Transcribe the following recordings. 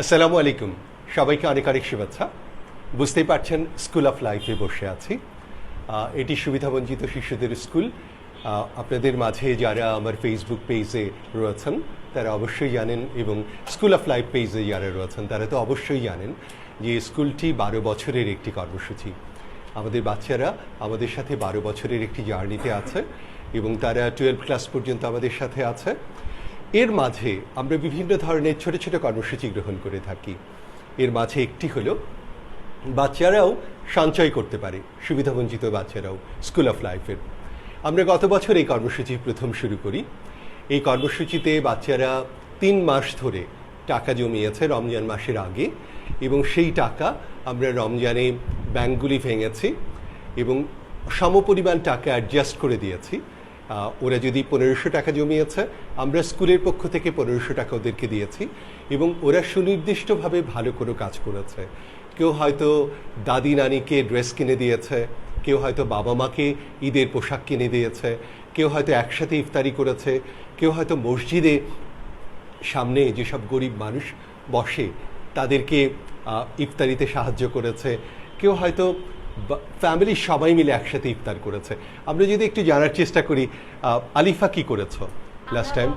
আসসালামু আলাইকুম। সবাইকে অনেক অনেক শুভেচ্ছা। বুঝতেই পারছেন, স্কুল অফ লাইফে বসে আছি। এটি সুবিধাবঞ্চিত শিশুদের স্কুল। আপনাদের মাঝে যারা আমার ফেসবুক পেজে রয়েছেন, তারা অবশ্যই জানেন এবং স্কুল অফ লাইফ পেজে যারা রয়েছেন, তারা তো অবশ্যই জানেন যে স্কুলটি বারো বছরের একটি কর্মসূচি। আমাদের বাচ্চারা আমাদের সাথে বারো বছরের একটি জার্নিতে আছে এবং তারা টুয়েলভ ক্লাস পর্যন্ত আমাদের সাথে আছে। এর মাঝে আমরা বিভিন্ন ধরনের ছোট ছোট কর্মসূচি গ্রহণ করে থাকি। এর মাঝে একটি হলো, বাচ্চারাও সঞ্চয় করতে পারে, সুবিধাবঞ্চিত বাচ্চারাও স্কুল অফ লাইফের। আমরা গত বছর এই কর্মসূচি প্রথম শুরু করি। এই কর্মসূচিতে বাচ্চারা তিন মাস ধরে টাকা জমিয়েছে রমজান মাসের আগে এবং সেই টাকা আমরা রমজানে ব্যাংকগুলি ভেঙেছি এবং সমপরিমাণ টাকা অ্যাডজাস্ট করে দিয়েছি। ওরা যদি পনেরোশো টাকা জমিয়েছে, আমরা স্কুলের পক্ষ থেকে পনেরোশো টাকা ওদেরকে দিয়েছি এবং ওরা সুনির্দিষ্টভাবে ভালো কোনো কাজ করেছে। কেউ হয়তো দাদি নানিকে ড্রেস কিনে দিয়েছে, কেউ হয়তো বাবা মাকে ঈদের পোশাক কিনে দিয়েছে, কেউ হয়তো একসাথে ইফতারি করেছে, কেউ হয়তো মসজিদে সামনে যেসব গরিব মানুষ বসে তাদেরকে ইফতারিতে সাহায্য করেছে, কেউ হয়তো ফ্যামিলির সবাই মিলে একসাথে ইফতার করেছে। আমরা যদি একটু জানার চেষ্টা করি আলিফা কি করেছ লাস্ট টাইম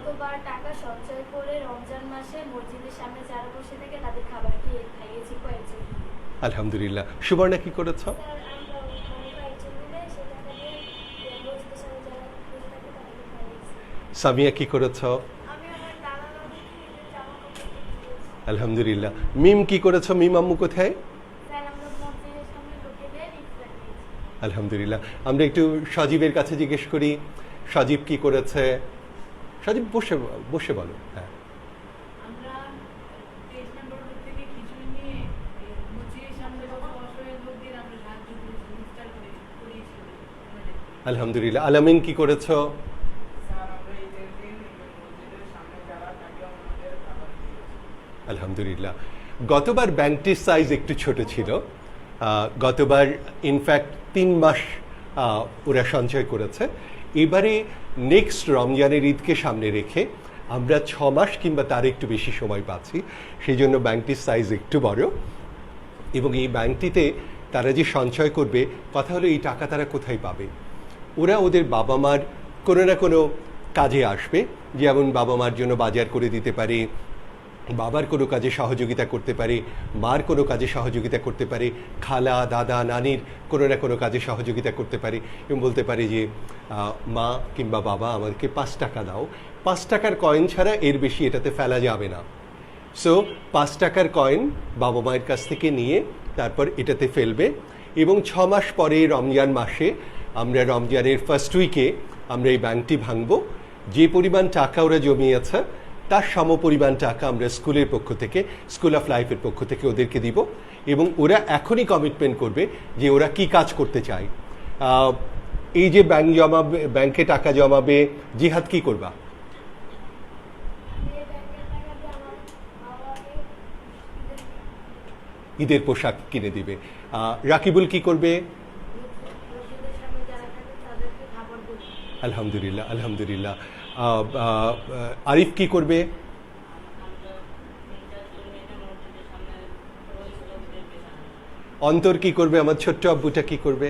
টাকা সঞ্চয় করে রমজান মাসে মসজিদের সামনে যারা বসে থাকে তাদের খাবার খেয়ে খাইয়েছি কয়েকজন। আলহামদুলিল্লাহ। সুবর্ণা কি করেছ? সামিয়া কি করেছ? আলহামদুলিল্লাহ। মিম কি করেছ? মিম আম্মু কোথায় স্যার আমরা মসজিদের সামনে লোকেদের ইফতার দিয়েছি আলহামদুলিল্লাহ। আমরা একটু সজীবের কাছে জিজ্ঞেস করি সজীব কি করেছে? সজীব বসে বসে বলো হ্যাঁ। আলহামদুলিল্লাহ। আলামিন কি করেছ? স্যার আমরা ঈদের দিন মসজিদের সামনে যারা থাকে ওনাদের খাবার দিয়েছি। আলহামদুলিল্লাহ। গতবার ব্যাংকটির সাইজ একটু ছোট ছিল। আহ, গতবার ইনফ্যাক্ট তিন মাস ওরা সঞ্চয় করেছে। এবারে নেক্সট রমজানের ঈদকে সামনে রেখে আমরা ছ মাস কিংবা তার একটু বেশি সময় পাচ্ছি। সেই জন্য ব্যাংকটির সাইজ একটু বড়। এবং এই ব্যাংকটিতে তারা যে সঞ্চয় করবে, কথা হলো এই টাকা তারা কোথায় পাবে? ওরা ওদের বাবা মার কোনো না কোনো কাজে আসবে। যেমন বাবা মার জন্য বাজার করে দিতে পারে বাবার কোনো কাজে সহযোগিতা করতে পারে, মার কোনো কাজে সহযোগিতা করতে পারে, খালা, দাদা, নানির কোনো না কোনো কাজে সহযোগিতা করতে পারে, এবং বলতে পারে যে মা কিংবা বাবা আমাদেরকে পাঁচ টাকা দাও। পাঁচ টাকার কয়েন ছাড়া এর বেশি এটাতে ফেলা যাবে না। সো পাঁচ টাকার কয়েন বাবা মায়ের কাছ থেকে নিয়ে তারপর এটাতে ফেলবে এবং ছ মাস পরে রমজান মাসে আমরা রমজানের ফার্স্ট উইকে আমরা এই ব্যাংকটি ভাঙব। যে পরিমাণ টাকা ওরা জমিয়েছে তার সমপরিমাণ টাকা আমরা স্কুলের পক্ষ থেকে, স্কুল অফ লাইফের পক্ষ থেকে ওদেরকে দিব এবং ওরা এখনই কমিটমেন্ট করবে যে ওরা কি কাজ করতে চায়। এই যে ব্যাংক জমাবে ব্যাংকে টাকা জমাবে, জিহাদ কি করবা? ঈদের পোশাক কিনে দিবে। রাকিবুল কি করবে মসজিদের সামনে যারা থাকে তাদেরকে খাবার দেবো আলহামদুলিল্লাহ আলহামদুলিল্লাহ। আরিফ কি করবে? অন্তর কি করবে? আমার ছোট্ট আব্বুটা কি করবে?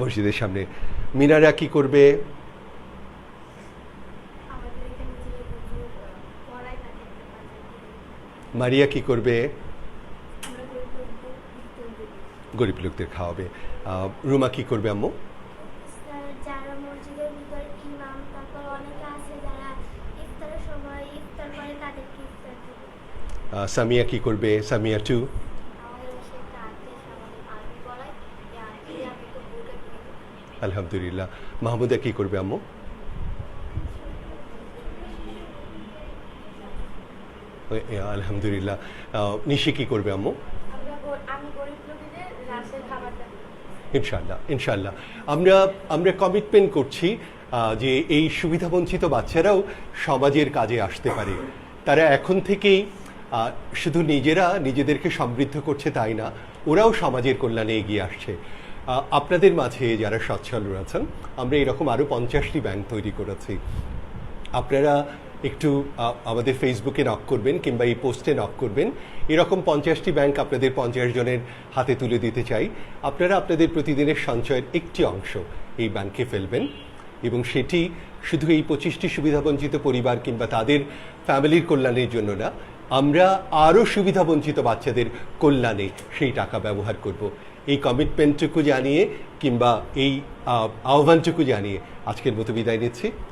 মসজিদের সামনে। মিনারা কি করবে? মারিয়া কি করবে আমরা গরিব লোকদের ইফতার দিই গরিব লোকদের খাওয়াবে। রুমা কি করবে আম্মু? যারা মসজিদের ভিতরে ইমাম তারপর অনেকে আছে যারা ইফতারের সময় ইফতার করে তাদেরকে ইফতার আহ, সামিয়া কি করবে? সামিয়া টু? আলহামদুলিল্লাহ। মাহমুদা কি করবে আম্মু? আলহামদুলিল্লাহ। নিশি কি করবে আম্মু? আমি গরিব লোকেদের ইনশাল্লাহ ইনশাল্লাহ আমরা আমরা কমিটমেন্ট করছি যে এই সুবিধাবঞ্চিত বাচ্চারাও সমাজের কাজে আসতে পারে। তারা এখন থেকেই শুধু নিজেরা নিজেদেরকে সমৃদ্ধ করছে তাই না, ওরাও সমাজের কল্যাণে এগিয়ে আসছে। আপনাদের মাঝে যারা সচ্ছল রয়েছেন, আমরা এরকম আরও পঞ্চাশটি ব্যাংক তৈরি করেছি। আপনারা একটু আমাদের ফেসবুকে নক করবেন কিংবা এই পোস্টে নক করবেন। এরকম পঞ্চাশটি ব্যাংক আপনাদের পঞ্চাশ জনের হাতে তুলে দিতে চাই। আপনারা আপনাদের প্রতিদিনের সঞ্চয়ের একটি অংশ এই ব্যাংকে ফেলবেন এবং সেটি শুধু এই পঁচিশটি সুবিধাবঞ্চিত পরিবার কিংবা তাদের ফ্যামিলির কল্যাণের জন্য না, আমরা আরও সুবিধাবঞ্চিত বাচ্চাদের কল্যাণে সেই টাকা ব্যবহার করব। এই কমিটমেন্টটুকু জানিয়ে কিংবা এই আহ্বানটুকু জানিয়ে আজকের মতো বিদায় নিচ্ছি।